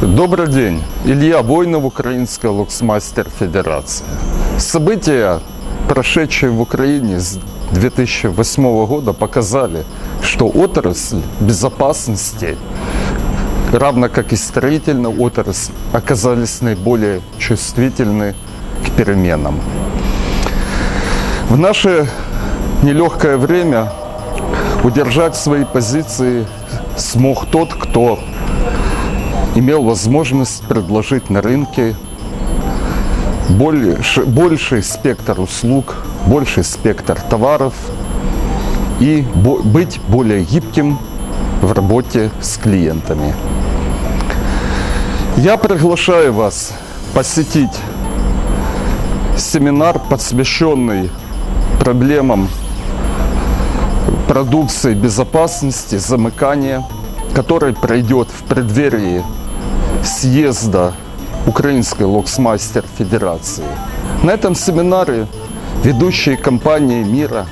Добрый день. Илья Войнов, Украинская локсмастер Федерация. События, прошедшие в Украине с 2008 года, показали, что отрасль безопасности, равно как и строительная отрасль, оказались наиболее чувствительны к переменам. В наше нелегкое время удержать свои позиции смог тот, кто имел возможность предложить на рынке больше, больший спектр услуг, больший спектр товаров и бо- быть более гибким в работе с клиентами. Я приглашаю вас посетить семинар, посвященный проблемам продукции безопасности, замыкания, который пройдет в преддверии съезда Украинской локсмастер Федерации. На этом семинаре ведущие компании мира,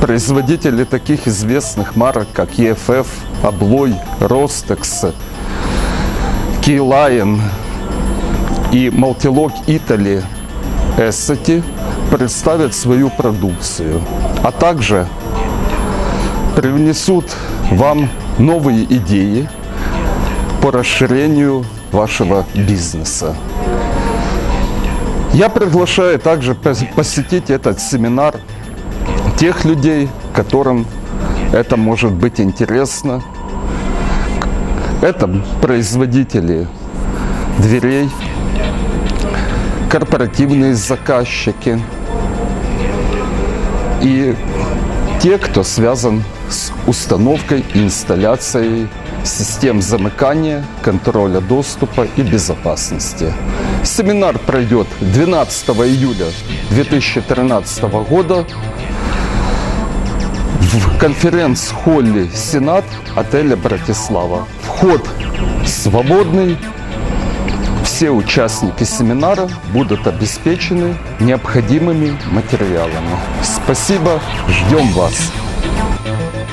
производители таких известных марок, как EFF, Облой, Ростекс, Keyline и Multilog Italy Essity представят свою продукцию, а также привнесут вам новые идеи по расширению вашего бизнеса. Я приглашаю также пос- посетить этот семинар тех людей, которым это может быть интересно. Это производители дверей, корпоративные заказчики и те, кто связан с установкой и инсталляцией систем замыкания, контроля доступа и безопасности. Семинар пройдет 12 июля 2013 года в конференц-холле «Сенат» отеля «Братислава». Вход свободный, все участники семинара будут обеспечены необходимыми материалами. Спасибо, ждем вас. Thank you.